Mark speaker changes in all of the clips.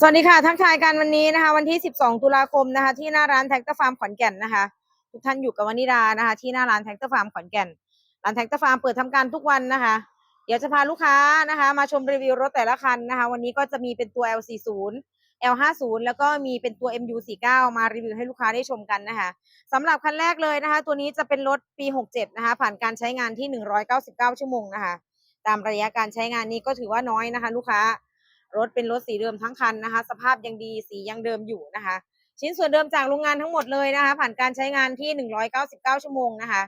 Speaker 1: สวัสดีค่ะ ทักทายกันวันนี้นะคะ วันที่ 12 ตุลาคมนะคะ ที่หน้าร้านแท็กเตอร์ฟาร์มขอนแก่นนะคะ ทุกท่านอยู่กับวานิดานะคะ ที่หน้าร้านแท็กเตอร์ฟาร์มขอนแก่นร้านแท็กเตอร์ฟาร์มเปิดทำการทุกวันนะคะ เดี๋ยวจะพาลูกค้านะคะ มาชมรีวิวรถแต่ละคันนะคะ วันนี้ก็จะมีเป็นตัว L40 L50 แล้วก็มีเป็นตัว MU49 มารีวิวให้ลูกค้าได้ชมกันนะคะสำหรับคันแรกเลยนะคะ ตัวนี้จะเป็นรถปี 67 นะคะ ผ่านการใช้งานที่ 199 ชั่วโมงนะคะ ตามระยะการใช้งานนี้ก็ถือว่าน้อยนะคะ ลูกค้า รถเป็นรถสีเดิมทั้งคันนะคะ สภาพยังดีสียังเดิมอยู่นะคะ ชิ้นส่วนเดิมจากโรงงานทั้งหมดเลยนะคะ ผ่านการใช้งานที่ 199 ชั่วโมงนะคะ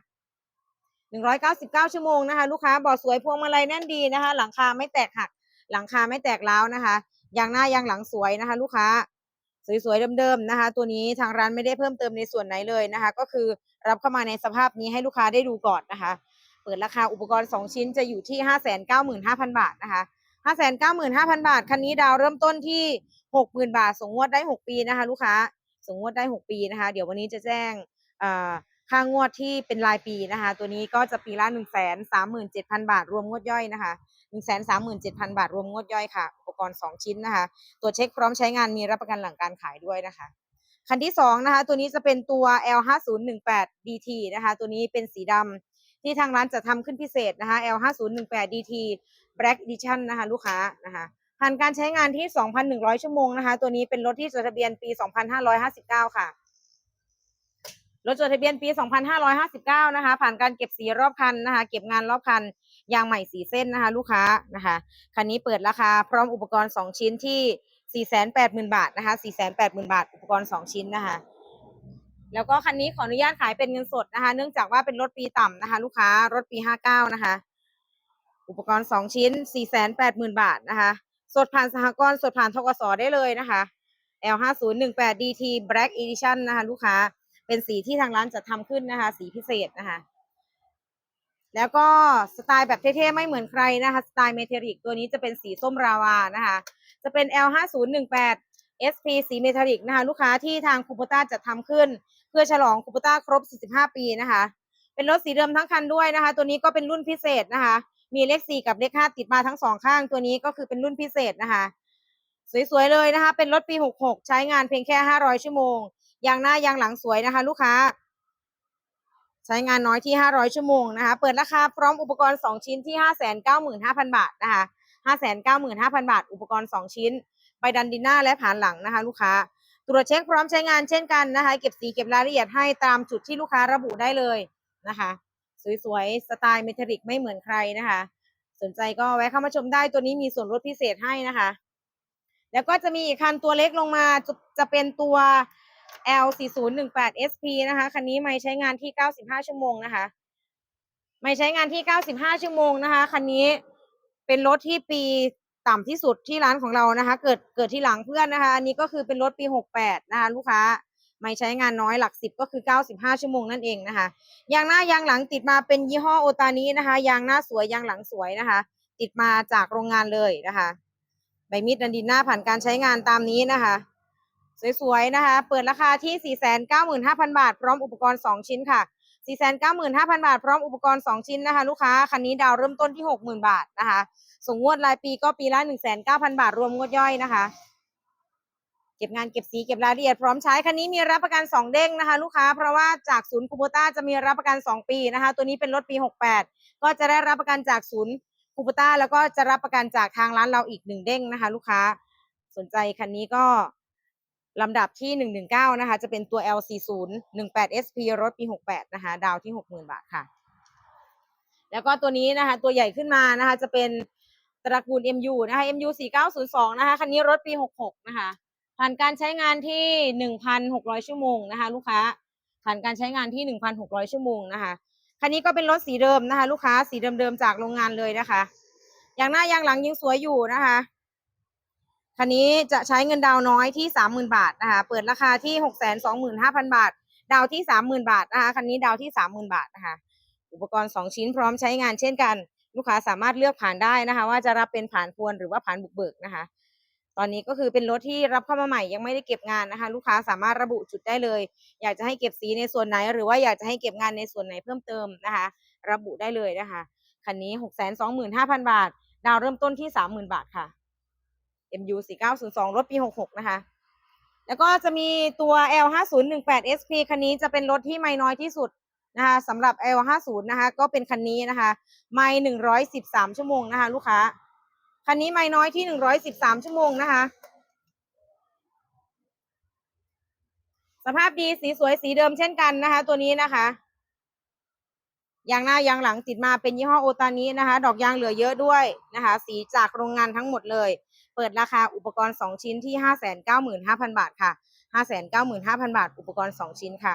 Speaker 1: 199 ชั่วโมงนะคะ ลูกค้าเบาะสวยพวงมาลัยแน่นดีนะคะ หลังคาไม่แตกหัก หลังคาไม่แตกร้าวนะคะยางหน้ายางหลังสวยนะคะ ลูกค้าสวยๆเดิมๆนะคะ ตัวนี้ทางร้านไม่ได้เพิ่มเติมในส่วนไหนเลยนะคะ ก็คือรับเข้ามาในสภาพนี้ให้ลูกค้าได้ดูก่อนนะคะ เปิดราคาอุปกรณ์ 2 ชิ้นจะอยู่ที่ 595,000 บาทนะคะ 595,000บาท คันนี้ดาวเริ่มต้นที่60,000บาท ส่งงวดได้6ปีนะคะ ลูกค้า ส่งงวดได้6ปีนะคะ เดี๋ยววันนี้จะแจ้งค่างวดที่เป็นรายปีนะคะ ตัวนี้ก็จะปีละ137,000บาท รวมงวดย่อยนะคะ137,000บาท รวมงวดย่อยค่ะ อุปกรณ์2ชิ้นนะคะ ตัวเช็คพร้อมใช้งานมีรับประกันหลังการขายด้วยนะคะ คันที่2นะคะ ตัวนี้จะเป็นตัว L5018 DT นะคะ ตัวนี้เป็นสีดำ ที่ทางร้านจะทำขึ้นพิเศษนะคะ L5018 DT Black Edition นะคะ ลูกค้านะคะผ่านการใช้งานที่ 2,100 ชั่วโมงนะคะ ตัวนี้เป็นรถที่จดทะเบียนปี 2,559 ค่ะรถจดทะเบียนปี 2,559 นะคะ ผ่านการเก็บสีรอบคันนะคะ เก็บงานรอบคัน ยางใหม่สีเส้นนะคะ ลูกค้านะคะ คันนี้เปิดราคาพร้อมอุปกรณ์ 2 ชิ้นที่ 480,000 บาทนะคะ 480,000 บาท อุปกรณ์ 2 ชิ้นนะคะ แล้วก็คันนี้ขออนุญาตขายเป็นเงินสดนะคะ เนื่องจากว่าเป็นรถปีต่ำนะคะ ลูกค้ารถปี59นะคะ อุปกรณ์2ชิ้น480,000บาทนะคะ สดผ่านสหกรณ์สดผ่านทกสได้เลยนะคะ L5018 DT Black Edition นะคะ ลูกค้าเป็นสีที่ทางร้านจะทำขึ้นนะคะ สีพิเศษนะคะ แล้วก็สไตล์แบบเท่ๆไม่เหมือนใครนะคะ สไตล์เมทัลลิกตัวนี้จะเป็นสีส้มราวานะคะ จะเป็น L5018 SP สีเมทัลลิกนะคะ ลูกค้าที่ทางคูปต้าจะทำขึ้น พื่อฉลองคูปต้าครบ 45 ปีนะคะ เป็นรถสีเดิมทั้งคันด้วยนะคะ ตัวนี้ก็เป็นรุ่นพิเศษนะคะ มีเลข 4 กับเลข 5 ติดมาทั้งสองข้าง ตัวนี้ก็คือเป็นรุ่นพิเศษนะคะ สวยๆเลยนะคะ เป็นรถปี 66 ใช้งานเพียงแค่ 500 ชั่วโมง ยางหน้ายางหลังสวยนะคะ ลูกค้า ใช้งานน้อยที่ 500 ชั่วโมงนะคะ เปิดราคาพร้อมอุปกรณ์ 2 ชิ้นที่ 595,000 บาทนะคะ595,000 บาท อุปกรณ์ 2 ชิ้น ใบดันดินหน้าและผานหลังนะคะ ลูกค้า ตรวจเช็คพร้อมใช้งานเช่นกันนะคะ เก็บสีเก็บรายละเอียดให้ตามจุดที่ลูกค้าระบุได้เลยนะคะ สวยๆ สไตล์เมทัลลิกไม่เหมือนใครนะคะ สนใจก็แวะเข้ามาชมได้ตัวนี้มีส่วนลดพิเศษให้นะคะ แล้วก็จะมีอีกคันตัวเล็กลงมาจะจะเป็นตัว L4018 SP นะคะ คันนี้ไม่ใช้งานที่ 95 ชั่วโมงนะคะ ไม่ใช้งานที่ 95 ชั่วโมงนะคะ คันนี้เป็นรถที่ปี ต่ำที่สุดที่ร้านของเรานะคะ เกิดเกิดที่หลังเพื่อนนะคะ อันนี้ก็คือเป็นรถปี 68 นะคะ ลูกค้าไม่ใช้งานน้อยหลักสิบก็คือ 95 ชั่วโมงนั่นเองนะคะยางหน้ายางหลังติดมาเป็นยี่ห้อโอตานี้นะคะยางหน้าสวยยางหลังสวยนะคะ ติดมาจากโรงงานเลยนะคะใบมีดดันดินหน้าผ่านการใช้งานตามนี้นะคะ สวยๆนะคะ เปิดราคาที่ 495,000 บาท พร้อมอุปกรณ์ 2 ชิ้นค่ะ 495,000 บาท พร้อมอุปกรณ์ 2 ชิ้นนะคะ ลูกค้า คันนี้ดาวเริ่มต้นที่ 60,000 บาทนะคะ ส่งงวดรายปีก็ปีละ 19,000 บาท รวมงวดย่อยนะคะ เก็บงานเก็บสีเก็บรายละเอียดพร้อมใช้ คันนี้มีรับประกัน 2 เด้งนะคะ ลูกค้า เพราะว่าจากศูนย์คูโบต้าจะมีรับประกัน 2 ปีนะคะ ตัวนี้เป็นรถปี 68 ก็จะได้รับประกันจากศูนย์คูโบต้าแล้วก็จะรับประกันจากทางร้านเราอีกหนึ่งเด้งนะคะ ลูกค้า สนใจคันนี้ก็ ลำดับที่ 119 นะคะ จะเป็นตัว L40 18 SP รถปี 68 นะคะ ดาวที่ 60,000 บาทค่ะ แล้วก็ตัวนี้นะคะ ตัวใหญ่ขึ้นมานะคะ จะเป็นตระกูล MU นะคะ MU 4902 นะคะ คันนี้รถปี 66 นะคะ ผ่านการใช้งานที่ 1,600 ชั่วโมงนะคะ ลูกค้า ผ่านการใช้งานที่ 1,600 ชั่วโมงนะคะ คันนี้ก็เป็นรถสีเดิมนะคะ ลูกค้า สีเดิมๆ จากโรงงานเลยนะคะอย่างหน้ายางหลังยังสวยอยู่นะคะ คันนี้จะใช้เงินดาวน้อยที่ 30,000 บาทนะคะ เปิดราคาที่ 625,000 บาท ดาวที่ 30,000 บาทนะคะ คันนี้ดาวที่ 30,000 บาทนะคะ อุปกรณ์ 2 ชิ้นพร้อมใช้งานเช่นกัน ลูกค้าสามารถเลือกผ่านได้นะคะ ว่าจะรับเป็นผ่านพวนหรือว่าผ่านบุกเบิกนะคะ ตอนนี้ก็คือเป็นรถที่รับเข้ามาใหม่ยังไม่ได้เก็บงานนะคะ ลูกค้าสามารถระบุจุดได้เลย อยากจะให้เก็บสีในส่วนไหน หรือว่าอยากจะให้เก็บงานในส่วนไหนเพิ่มเติมนะคะ ระบุได้เลยนะคะ คันนี้ 625,000 บาท ดาวเริ่มต้นที่ 30,000 บาทค่ะ MU 4902 รถปี 66 นะคะ แล้วก็จะมีตัว L5018 SP คันนี้จะเป็นรถที่ไม่น้อยที่สุดนะคะสำหรับ L50 นะคะ ก็เป็นคันนี้นะคะ ไม่113 ชั่วโมงนะคะ ลูกค้า คันนี้ไม่น้อยที่ 113 ชั่วโมงนะคะ สภาพดีสีสวยสีเดิมเช่นกันนะคะ ตัวนี้นะคะยางหน้ายางหลังติดมาเป็นยี่ห้อโอตานี้นะคะ ดอกยางเหลือเยอะด้วยนะคะ สีจากโรงงานทั้งหมดเลย เปิดราคาอุปกรณ์ 2 ชิ้นที่ 595,000 บาทค่ะ 595,000 บาท อุปกรณ์ 2 ชิ้นค่ะ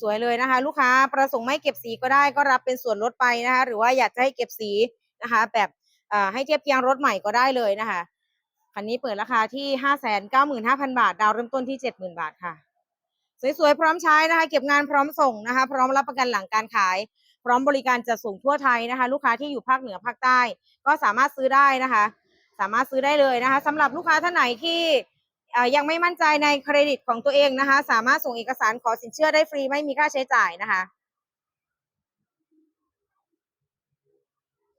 Speaker 1: สวยๆเลยนะคะ ลูกค้าประสงค์ไม่เก็บสีก็ได้ก็รับเป็นส่วนลดไปนะคะ หรือว่าอยากจะให้เก็บสีนะคะ แบบให้เทียบเคียงรถใหม่ก็ได้เลยนะคะคันนี้เปิดราคาที่ 595,000 บาท ดาวเริ่มต้นที่ 70,000 บาทค่ะ สวยๆ พร้อมใช้นะคะ เก็บงานพร้อมส่งนะคะ พร้อมรับประกันหลังการขาย พร้อมบริการจัดส่งทั่วไทยนะคะ ลูกค้าที่อยู่ภาคเหนือภาคใต้ ก็สามารถซื้อได้นะคะ สามารถซื้อได้เลยนะคะสำหรับลูกค้าท่านไหนที่ยังไม่มั่นใจในเครดิตของตัวเองนะคะ สามารถส่งเอกสารขอสินเชื่อได้ฟรีไม่มีค่าใช้จ่ายนะคะ